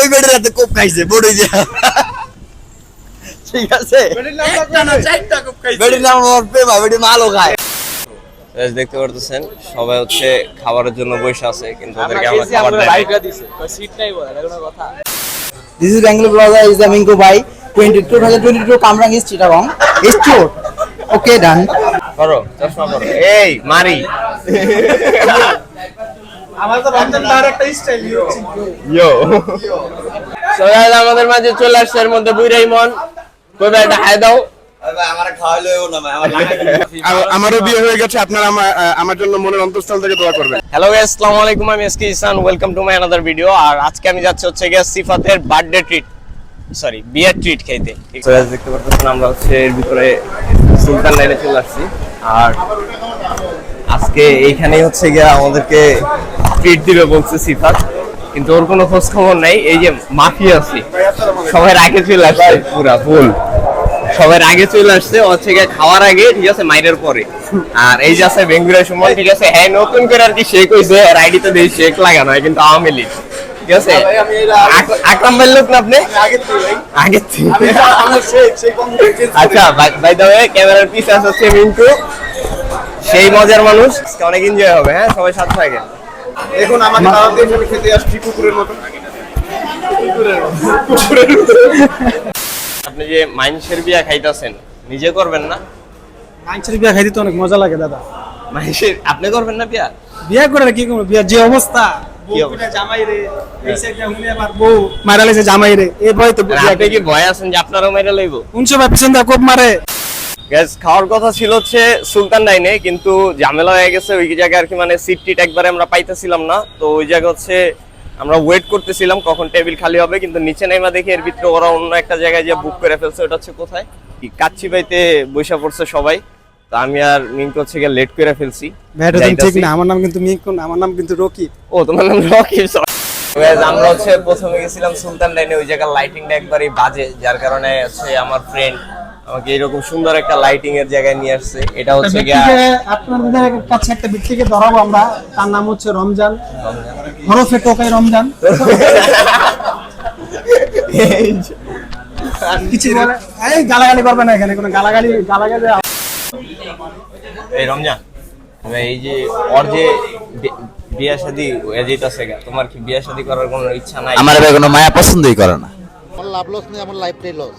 ওই বেডের হাতে কোপ খাইছে বড়ই দিয়া। ঠিক আছে? বেডির নাম আমার প্রেমা বেডি মালও খায়। দেখতে পারতেছেন সবাই হচ্ছে খাবারের জন্য বসে আছে কিন্তু ওদেরকে আমরা খাবার দেয় This is Bangalore blogger is the Minko by 20, 2022 Kamrang is Chittagong. It's true. Okay, done. করো চশমা করো এই মারি ইয়ো আমাদের মাঝে চলে আসছে এর মধ্যে বুইরাই মন। কই ভাই এটা দাও। আ- আমারও বিয়ে হয়ে গেছে আপনারা আমার জন্য মনের অন্তঃস্থল থেকে দোয়া করবেন। হ্যালো গাইস আসসালামু আলাইকুম আমি SK Ishan welcome to my another video আর আজকে আমি যাচ্ছি হচ্ছে গিয়ে সিফাতের বার্থডে ট্রিট সরি বিয়ার ট্রিট খাইতে। দেখতে পাচ্ছেন আমরা হচ্ছে এর ভিতরে সুলতান লাইনে চলে আসছি। আর আজকে এইখানেই হচ্ছে গিয়ে আমাদেরকে দিবে বলছে সিফাত কিন্তু ওর কোনো খোঁজ খবর নাই। এই যে মাফিয়া আছে সবাই আগে চলে আসছে পুরা ফুল সবার আগে চলে আসছে হচ্ছে গিয়ে খাওয়ার আগে ঠিক আছে মাইরের পরে। আর এই যে আছে বেঙ্গুরা সুমন ঠিক আছে হ্যাঁ নতুন করে আর কি শেক আর আইডি তো দিয়ে শেক লাগানো হয় কিন্তু আওয়ামী লীগ ঠিক আছে? আক- আকরাম ভাই লোক না আপনি? আগে আচ্ছা বাই দ্য ওয়ে ক্যামেরার পিছে আছে মিন্টু সেই মজার মানুষ অনেক এনজয় হবে হ্যাঁ? সবাই সাথে থাকে দেখুন আমাকে দিয়ে খেতে আসছি কুকুরের মতো। আপনি যে মাইনসের বিয়া খাইতাছেন নিজে করবেন না? মাংসের বিয়া খাইতে তো অনেক মজা লাগে দাদা। মাইনসের আপনি করবেন না বিয়া? বিয়া করে কি করব? বিয়া যে অবস্থা জামাই রে এই ভয় তো আপনি কি ভয় আছেন যে আপনারও মেরে লইব? উনশো ভাই পিছন দা কোপ মারে। গ্যাস খাওয়ার কথা ছিল হচ্ছে সুলতান ডাইনে কিন্তু ঝামেলা হয়ে গেছে ওই জায়গায় আর কি মানে সিট টিট একবারে আমরা পাইতেছিলাম না। তো ওই জায়গা হচ্ছে আমরা ওয়েট করতেছিলাম কখন টেবিল খালি হবে কিন্তু নিচে নেমা দেখি এর ভিতরে ওরা অন্য একটা জায়গায় যে বুক করে ফেলছে ওটা হচ্ছে কোথায়? কি কাচ্চি বাইতে বসে পড়ছে সবাই। তো আমি আর মিঙ্ক হচ্ছে গিয়ে লেট করে ফেলছি। ঠিক না আমার নাম কিন্তু মিকুন আমার নাম কিন্তু রকি ও তোমার নাম রকি Guys, আমরা হচ্ছে প্রথমে গেছিলাম সুলতান ডাইনে ওই জায়গার লাইটিংটা একবারই বাজে যার কারণে হচ্ছে আমার ফ্রেন্ড আমাকে এরকম সুন্দর একটা লাইটিং এর জায়গায় নিয়ে আসছে। এটা হচ্ছে গিয়া আপনাদের কাছে একটা ব্যক্তিকে ধরাবো আমরা। তার নাম হচ্ছে রমজান। হরফে টোকাই রমজান। কিছু বলে এই গালাগালি করবে না এখানে কোনো গালাগালি গালাগালি এই রমজান এই যে ওর যে বিয়া শাদি গা তোমার কি বিয়া শাদি করার কোনো ইচ্ছা নাই? আমার কোনো মায়া পছন্দই করে না। আমার লাভ লস নেই আমার লাইফটাই লস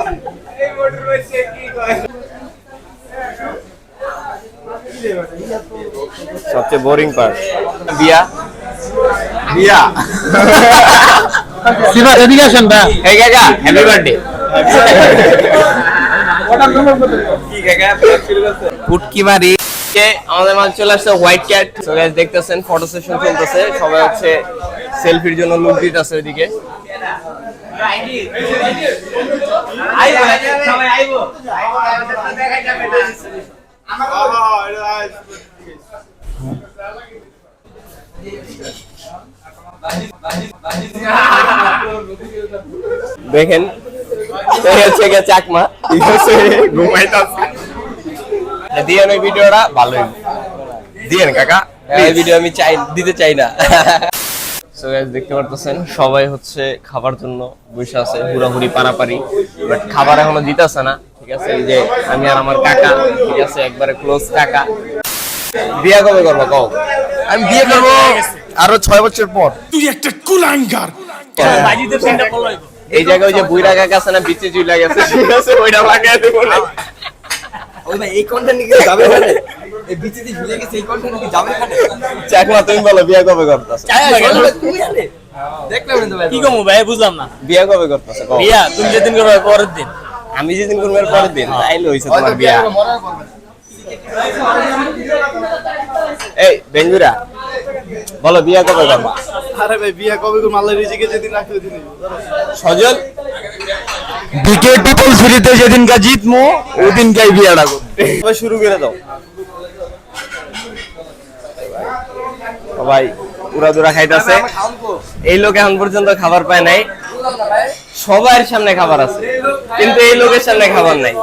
সবচেয়ে বোরিং পার্ট বিয়া। বিয়া। সিবা এদিকে আসেন ভাই। এই কাকা হ্যাপি বার্থডে মারি। আমাদের মাঝে চলে আসছে হোয়াইট ক্যাট সো গাইস দেখতেছেন ফটো সেশন চলতেছে। সবাই হচ্ছে সেলফির জন্য লুক দিতেছে ওইদিকে। দেখেন এই হচ্ছে গিয়ে চাকমা। ঠিক আছে ঘুমাইতাছে দিয়ে ওই ভিডিওটা ভালোই দিয়েন কাকা এই ভিডিও আমি চাই দিতে চাই না। সো গাইস দেখতে পারতেছেন সবাই হচ্ছে খাবার জন্য বসে আছে হুড়াহুড়ি পারাপারি। বাট খাবার এখনও দিতেছে না ঠিক আছে? এই যে আমি আর আমার কাকা ঠিক আছে? একবারে ক্লোজ কাকা। বিয়া কবে করব কও? আমি বিয়ে করব আরও ছয় বছর পর। তুই একটা কুলাঙ্গার। এই জায়গায় ওই যে বুইরা কাকা আছে না বিচে চুইলা গেছে ঠিক আছে ওইটা লাগাই দেবো না। ওই ভাই এই কন্টেন্ট কি যাবে মানে এই বিচিতে ঝুলে গেছে এই কন্টেন্ট কি যাবে মানে চাকমা তুমি বলো বিয়া কবে করতেছ? তুমি জানে দেখলাম না তো ভাই কি কমু ভাই বুঝলাম না। বিয়া কবে করতেছ? বিয়া তুমি যেদিন করবে পরের দিন। আমি যেদিন করব এর পরের দিন। তাইলে হইছে তোমার বিয়া এই বেঙ্গুরা। বলো বিয়া কবে করবা? আরে ভাই বিয়ে কবে করব? আল্লাহ রিজিকে যেদিন রাখবে দিন সজল? বিকে ট্রিপল থ্রিতে যেদিনকা জিতমু ওদিনকাই বিয়াটা করব। শুরু করে দাও। সবাই উড়াদুরা খাইতেছে। এই লোক এখন পর্যন্ত খাবার পায় নাই। সবার সামনে খাবার আছে। কিন্তু এই লোকের সামনে খাবার নাই।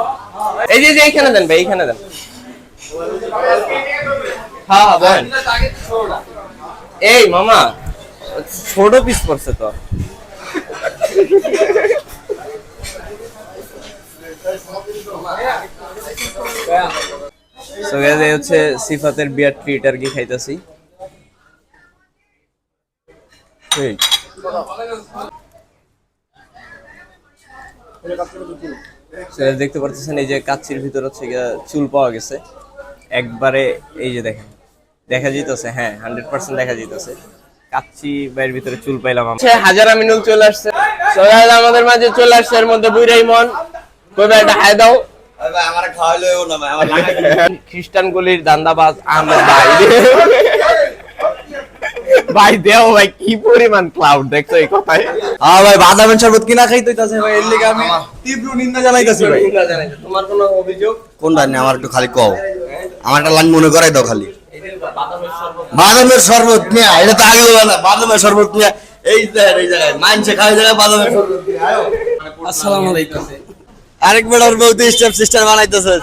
এই যে যে এইখানে দেন ভাই এইখানে দেন। হ্যাঁ হ্যাঁ বলেন। এই, মামা, ছোট পিস পড়ছে তো। এই হচ্ছে সিফাতের বিয়ার ট্রিট আর কি খাইতাছি। দেখতে পারতেছেন, এই যে কাচ্চির ভিতর হচ্ছে চুল পাওয়া গেছে। একবারে, এই যে দেখেন। দেখা যেতেছে হ্যাঁ হান্ড্রেড পার্সেন্ট দেখা যেতেছে কাচ্চি বাইরের ভিতরে চুল পাইলাম আমরা। হাজার আমিনুল চলে আসছে। guys, আমাদের মাঝে চলে আসছে এর মধ্যে বুইরাই মন। কই ভাই একটা হাই দাও। আমার খাওয়াইলেও না ভাই আমার খ্রিস্টান গুলির দান্দাবাজ আহমেদ ভাই। ভাই দেও ভাই কি পরিমাণ ক্লাউড দেখছ এই কথায় হ্যাঁ ভাই বাদামের শরবত কিনা খাইতে হইতাছে ভাই এর লিগে আমি তীব্র নিন্দা জানাইতাছি ভাই। তোমার কোনো অভিযোগ? কোন লাইন আমার একটু খালি কও। আমার একটা লাইন মনে করাই দাও খালি। বাদামের শরবত। নিয়ে এটা তো আগে বলো না বাদামের শরবত নিয়ে এই জায়গায় এই জায়গায় মানছে খাই জায়গায় বাদামের শরবত নিয়ে আয়ো। আসসালামু আলাইকুম। আরেক বেড়ার বউ তো স্টেপ সিস্টার বানাইতেছে।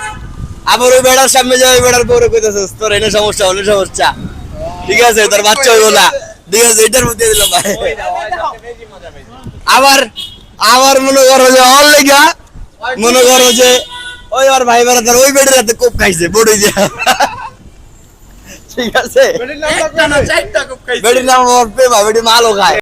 আবার ওই বেড়ার সামনে যাবে বেড়ার বউরে কইতেছিস তোর এনে সমস্যা হলে সমস্যা। ঠিক আছে তোর বাচ্চা হইব না। ঠিক আছে এটার মধ্যে দিলাম ভাই। আবার আবার মনে করো যে অল লেগা মনে করো যে ওই আর ভাই বেড়াতার ওই বেড়ে রাতে কোপ খাইছে বড়ি দিয়া ঠিক আছে? বেড়ির নাম ওর প্রেমা বেড়ি মালও খায়।